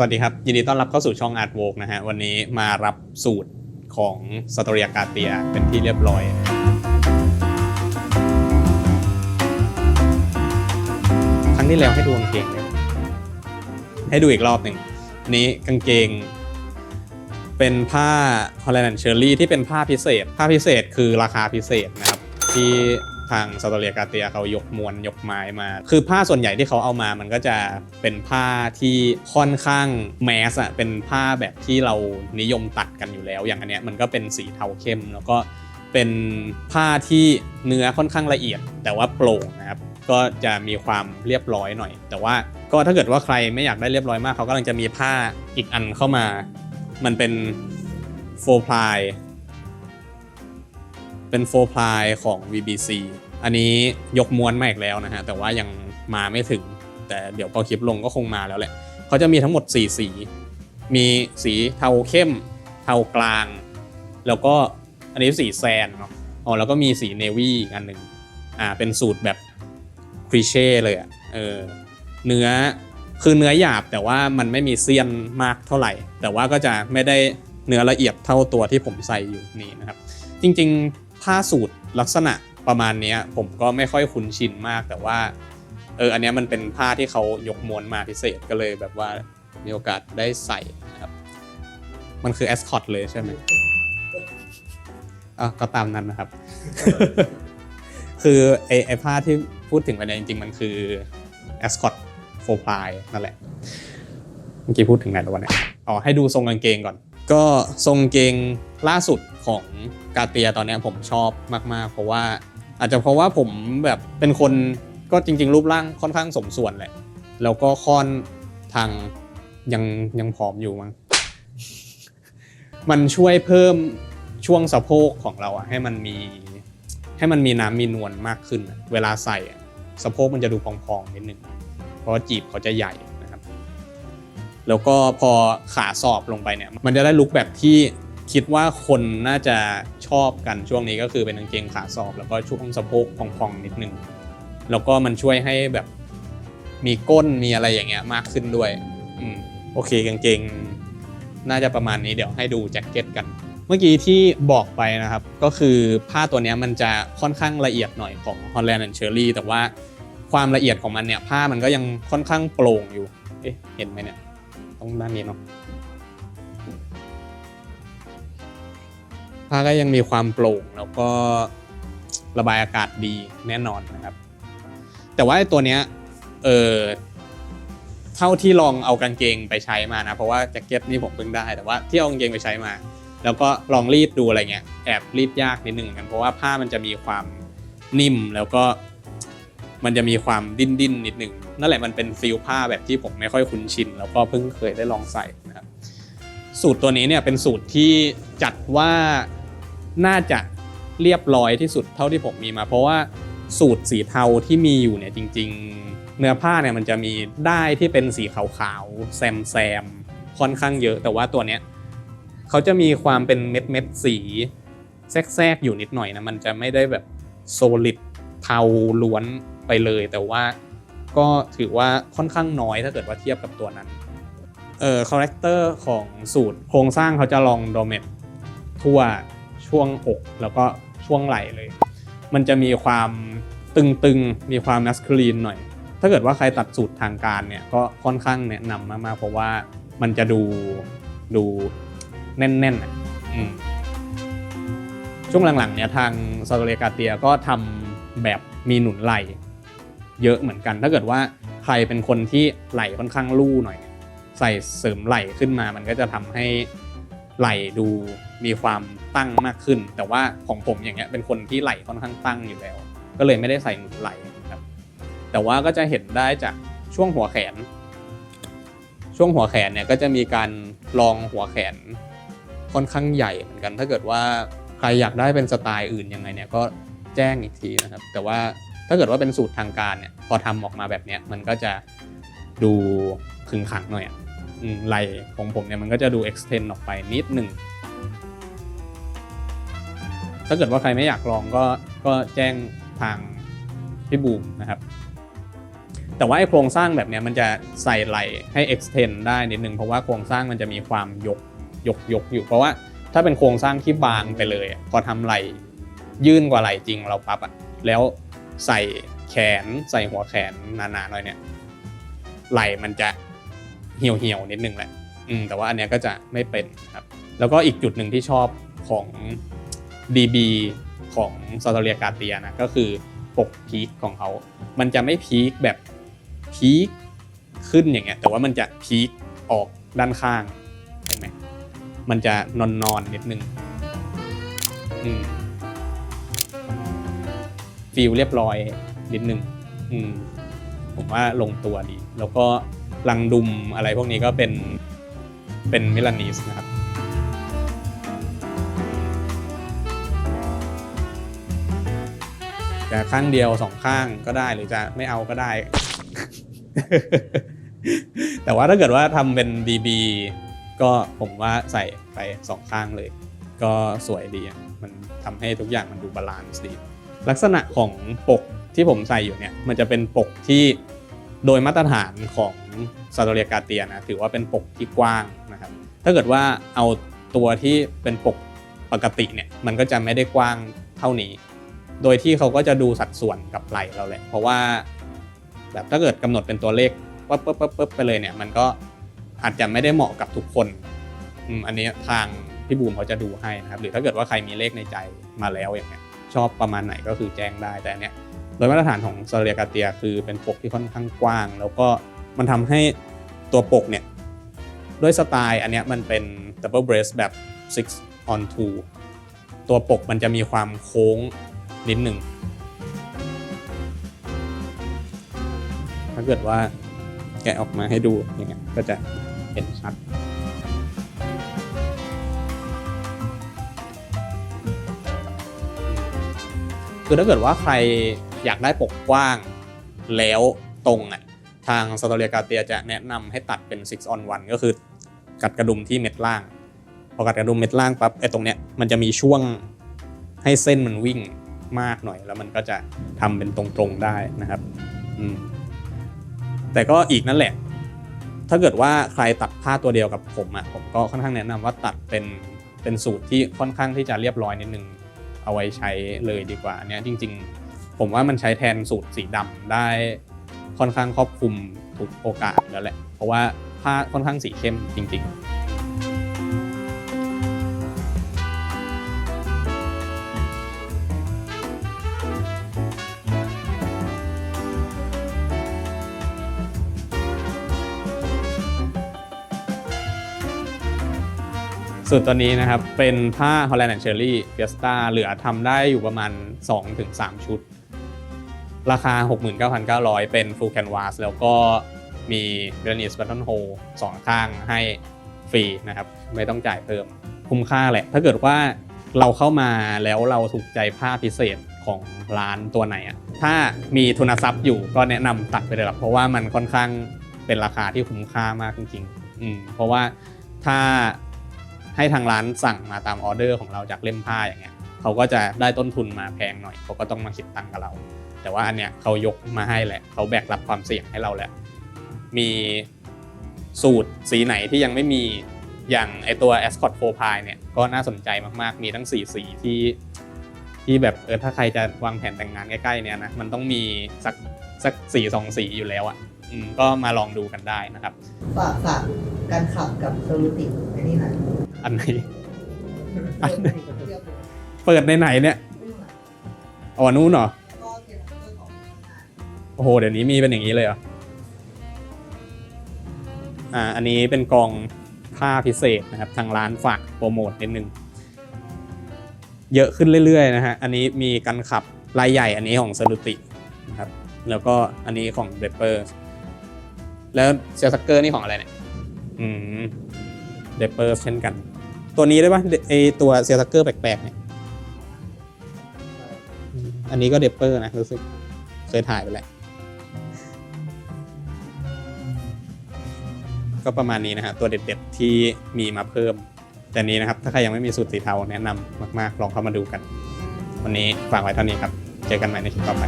วัสดีครับ ยินดีต้อนรับเข้าสู่ช่อง Art w o k นะฮะ วันนี้มารับสูตรของสตอรียกาเตียเป็นที่เรียบร้อย ครั้งที่แล้วให้ดูกางเกงเลยให้ดูอีกรอบหนึ่งอันนี้กางเกง เป็นผ้า Holland Cherry ที่เป็นผ้าพิเศษ ผ้าพิเศษคือราคาพิเศษนะครับ ที่ ทางสตอเรียกาเตียเขายกมวลยกไม้มา คือผ้าส่วนใหญ่ที่เขาเอามามันก็จะเป็นผ้าที่ค่อนข้างแมสอะเป็นผ้าแบบที่เรานิยมตัดกันอยู่แล้ว อย่างอันเนี้ยมันก็เป็นสีเทาเข้ม แล้วก็เป็นผ้าที่เนื้อค่อนข้างละเอียด แต่ว่าโปร่งนะครับก็จะมีความเรียบร้อยหน่อย แต่ว่าก็ถ้าเกิดว่าใครไม่อยากได้เรียบร้อยมากเขากำลังจะมีผ้าอีกอันเข้ามา มันเป็นโฟพลาย เป็นโฟพลายของ VBC อันนี้ยกม้วนมาอีกแล้วนะฮะ แต่ว่ายังมาไม่ถึง แต่เดี๋ยวพอคลิปลงก็คงมาแล้วแหละ เขาจะมีทั้งหมด 4 สี มีสีเทาเข้ม เทากลาง แล้วก็อันนี้สีแซนเนาะ อ๋อ แล้วก็มีสีเนวี่อีกอันหนึ่งอ่า เป็นสูตรแบบครีเช่เลยอะเออ เนื้อ คือเนื้อหยาบแต่ว่ามันไม่มีเซียนมากเท่าไหร่ แต่ว่าก็จะไม่ได้เนื้อละเอียดเท่าตัวที่ผมใส่อยู่นี่นะครับ จริง ๆ ผ้าสูตรลักษณะประมาณนี้ผมก็ไม่ค่อยคุ้นชินมาก แต่ว่าเอออันนี้มันเป็นผ้าที่เขายกม้วนมาพิเศษก็เลยแบบว่ามีโอกาสได้ใส่นะครับมันคือแอสคอตเลยใช่ไหมอะก็ตามนั้นนะครับ คือไอไอผ้าที่พูดถึงไปเนี่ยจริง ๆ มันคือแอสคอตโฟพลายนั่นแหละเมื่อกี้พูดถึงไหนแล้ววะเนี่ยอ๋อให้ดูทรงกางเกงก่อน ก็ทรงกางเกงล่าสุด ของกาเตียตอนนี้ผมชอบมาก ๆ เพราะว่าอาจจะเพราะว่าผมแบบเป็นคนก็จริง ๆ รูปร่างค่อนข้างสมส่วนแหละ แล้วก็ค่อนทางยังยังผอมอยู่มั้งมันช่วยเพิ่มช่วงสะโพกของเราอะให้มันมีให้มันมีน้ำมีนวลมากขึ้น เวลาใส่สะโพกมันจะดูพองๆนิดนึงเพราะจีบเขาจะใหญ่นะครับ แล้วก็พอขาสอบลงไปเนี่ย มันจะได้ลุคแบบที่ คิดว่าคนน่าจะชอบกันช่วงนี้ก็คือเป็นกางเกงขาสอบ แล้วก็ช่วงสะโพกพองๆนิดนึงแล้วก็มันช่วยให้แบบมีก้นมีอะไรอย่างเงี้ยมากขึ้นด้วยอืมโอเคกางเกง น่าจะประมาณนี้เดี๋ยวให้ดูแจ็คเก็ตกัน เมื่อกี้ที่บอกไปนะครับ ก็คือผ้าตัวนี้มันจะค่อนข้างละเอียดหน่อยของ Holland and Cherry แต่ว่าความละเอียดของมันเนี่ยผ้ามันก็ยังค่อนข้างโปร่งอยู่เอ๊ะเห็นไหมเนี่ยต้องด้านนี้เนาะ ผ้าก็ยังมีความโปร่งแล้วก็ระบายอากาศดีแน่นอนนะครับ แต่ว่าตัวเนี้ยเออเท่าที่ลองเอากางเกงไปใช้มานะ เพราะว่าแจ็คเก็ตนี่ผมเพิ่งได้ แต่ว่าที่เอากางเกงไปใช้มา แล้วก็ลองรีดดูอะไรเงี้ยแอบรีดยากนิดนึงกันเพราะว่าผ้ามันจะมีความนิ่มแล้วก็มันจะมีความดิ้นดิ้นนิดนึงนั่นแหละมันเป็นฟิลผ้าแบบที่ผมไม่ค่อยคุ้นชิน แล้วก็เพิ่งเคยได้ลองใส่นะครับสูตรตัวนี้เนี่ยเป็นสูตรที่จัดว่า น่าจะเรียบร้อยที่สุดเท่าที่ผมมีมา เพราะว่าสูตรสีเทาที่มีอยู่เนี่ยจริง ๆ เนื้อผ้าเนี่ยมันจะมีได้ที่เป็นสีขาวๆแซมแซมๆค่อนข้างเยอะ แต่ว่าตัวเนี้ยเขาจะมีความเป็นเม็ดเม็ดๆสีแทรกๆอยู่นิดหน่อยนะมันจะไม่ได้แบบโซลิดเทาล้วนไปเลย แต่ว่าก็ถือว่าค่อนข้างน้อยถ้าเกิดว่าเทียบกับตัวนั้นเอ่อคาแรคเตอร์ของสูตรโครงสร้างเขาจะลองโดเมตทั่ว ช่วงอกแล้วก็ช่วงไหล่เลย มันจะมีความตึงๆ มีความนัสคลีนหน่อย ถ้าเกิดว่าใครตัดสูตรทางการเนี่ยก็ค่อนข้างแนะนำมากๆ เพราะว่ามันจะดูดูแน่นๆอะช่วงหลังๆเนี่ยทางซาโตเรกาเตียก็ทำแบบมีหนุนไหลเยอะเหมือนกัน ถ้าเกิดว่าใครเป็นคนที่ไหลค่อนข้างลู่หน่อย ใส่เสริมไหลขึ้นมา มันก็จะทำให้ไหลดู มีความตั้งมากขึ้น แต่ว่าของผมอย่างเงี้ยเป็นคนที่ไหลค่อนข้างตั้งอยู่แล้ว ก็เลยไม่ได้ใส่หนุนไหลนะครับ แต่ว่าก็จะเห็นได้จากช่วงหัวแขน ช่วงหัวแขนเนี่ยก็จะมีการลองหัวแขนค่อนข้างใหญ่เหมือนกัน ถ้าเกิดว่าใครอยากได้เป็นสไตล์อื่นยังไงเนี่ยก็แจ้งอีกทีนะครับ แต่ว่าถ้าเกิดว่าเป็นสูตรทางการเนี่ยพอทำออกมาแบบเนี้ยมันก็จะดูขึงขังหน่อยอะไหลของผมเนี่ยมันก็จะดู extend ออกไปนิดหนึ่ง ถ้าเกิดว่าใครไม่อยากลองก็ก็แจ้งทางพี่บูมนะครับ แต่ว่าไอ้โครงสร้างแบบนี้มันจะใส่ไหลให้ extend ได้นิดนึงเพราะว่าโครงสร้างมันจะมีความยกยกยกอยู่ เพราะว่าถ้าเป็นโครงสร้างที่บางไปเลยพอทำไหลยื่นกว่าไหลจริงเราปั๊บอะแล้วใส่แขนใส่หัวแขนหนาๆหน่อยเนี่ยไหลมันจะเหี่ยวเหี่ยวๆนิดนึงแหละ อืมแต่ว่าอันเนี้ยก็จะไม่เป็นครับ แล้วก็อีกจุดหนึ่งที่ชอบของ DB ของซาตเรียกาเตียนะก็คือปกพีคของเขา มันจะไม่พีคแบบพีคขึ้นอย่างเงี้ยแต่ว่ามันจะพีคออกด้านข้างเห็นไหมมันจะนอนนอนนิดนึงอืมฟีลเรียบร้อยนิดนึงอืมผมว่าลงตัวดี แล้วก็ลังดุมอะไรพวกนี้ก็เป็นเป็นมิลานีสนะครับ จะข้างเดียวสองข้างก็ได้หรือจะไม่เอาก็ได้ แต่ว่าถ้าเกิดว่าทำเป็น DB ก็ผมว่าใส่ไปสองข้างเลย ก็สวยดีมันทำให้ทุกอย่างมันดูบาลานซ์ดีลักษณะของปกที่ผมใส่อยู่เนี่ยมันจะเป็นปกที่โดยมาตรฐานของซาโตเรียกาเตียนะถือว่าเป็นปกที่กว้างนะครับถ้าเกิดว่าเอาตัวที่เป็นปกปกติเนี่ยมันก็จะไม่ได้กว้างเท่านี้ โดยที่เขาก็จะดูสัดส่วนกับไหลเราแหละ เพราะว่าแบบถ้าเกิดกำหนดเป็นตัวเลขปั๊บปั๊บปั๊บปั๊บไปเลยเนี่ย มันก็อาจจะไม่ได้เหมาะกับทุกคนอันนี้ทางพี่บูมเขาจะดูให้นะครับ หรือถ้าเกิดว่าใครมีเลขในใจมาแล้วอย่างเงี้ยชอบประมาณไหนก็คือแจ้งได้แต่อันเนี้ยโดยมาตรฐานของซาเรียกาเตียคือเป็นปกที่ค่อนข้างกว้าง แล้วก็มันทำให้ตัวปกเนี่ยด้วยสไตล์อันเนี้ยมันเป็น double breast แบบ6 on 2ตัวปกมันจะมีความโค้ง นิดหนึ่ง ถ้าเกิดว่าแกะออกมาให้ดูอย่างเงี้ยก็จะเห็นชัดคือถ้าเกิดว่าใครอยากได้ปกกว้างแล้วตรงอะทางสตอเรียกาเตียจะแนะนำให้ตัดเป็น 6 on 1 ก็คือกัดกระดุมที่เม็ดล่าง พอกัดกระดุมเม็ดล่างปั๊บไอ้ตรงเนี้ยมันจะมีช่วงให้เส้นมันวิ่ง มากหน่อย แล้วมันก็จะทำเป็นตรงๆได้นะครับอืมแต่ก็อีกนั่นแหละ ถ้าเกิดว่าใครตัดผ้าตัวเดียวกับผมอะผมก็ค่อนข้างแนะนำว่าตัดเป็นเป็นสูตรที่ค่อนข้างที่จะเรียบร้อยนิดนึงเอาไว้ใช้เลยดีกว่าเนี้ยจริง ๆ ผมว่ามันใช้แทนสูตรสีดำได้ค่อนข้างครอบคลุมทุกโอกาสแล้วแหละ เพราะว่าผ้าค่อนข้างสีเข้มจริง ๆ ส่วนตัวนี้นะครับเป็นผ้า Holland and Cherry Fiesta เหลือทำได้อยู่ประมาณ 2-3 ชุด ราคา 69,900 เป็น full canvas แล้วก็มี v e r n i c e button hole สองข้างให้ฟรีนะครับ ไม่ต้องจ่ายเพิ่มคุ้มค่าแหละ ถ้าเกิดว่าเราเข้ามาแล้วเราถูกใจผ้าพิเศษของร้านตัวไหนอะถ้ามีทุนทรัพย์อยู่ก็แนะนำตัดไปเลยครับเพราะว่ามันค่อนข้างเป็นราคาที่คุ้มค่ามากจริงๆอืมเพราะว่าถ้า ให้ทางร้านสั่งมาตามออเดอร์ของเราจากเล่มผ้าอย่างเงี้ยเขาก็จะได้ต้นทุนมาแพงหน่อยเขาก็ต้องมาคิดตังค์กับเรา แต่ว่าอันเนี้ยเขายกมาให้แหละเขาแบกรับความเสี่ยงให้เราแหละมีสูตรสีไหนที่ยังไม่มีอย่างไอตัว Ascot 4 p i เนี่ยก็น่าสนใจมากๆ มีทั้งสีสีที่ที่แบบเออถ้าใครจะวางแผนแต่งงานใกล้ๆเนี่ยนะมันต้องมีสักสักสีสองสีอยู่แล้วอะก็มาลองดูกันได้นะครับ ฝากฝากการขับกับโซลูติไอ้นี่หน่อย อันไหนอันไหนเปิดในไหนเนี่ยอ๋อนู้นเหรอก็เกี่ยวกับเรื่องของงานโอ้โหเดี๋ยวนี้มีเป็นอย่างนี้เลยเหรออ่าอันนี้เป็นกองผ้าพิเศษนะครับทางร้านฝากโปรโมทนิดนึงเยอะขึ้นเรื่อยๆนะฮะอันนี้มีกันขับลายใหญ่อันนี้ของสลุตินะครับแล้วก็อันนี้ของเดปเปอร์แล้วเซลซักเกอร์นี่ของอะไรเนี่ยอืม เดปเปอร์เช่นกัน ตัวนี้ได้ปะไอตัวเซลซักเกอร์แปลกๆเนี่ยอืมอันนี้ก็เดปเปอร์นะรู้สึกเคยถ่ายไปแล้ว ก็ประมาณนี้นะฮะตัวเด็ดๆที่มีมาเพิ่ม แต่นี้นะครับ ถ้าใครยังไม่มีสูตรสีเทาแนะนำมากๆ ลองเข้ามาดูกัน วันนี้ฝากไว้เท่านี้ครับ เจอกันใหม่ในคลิปต่อไป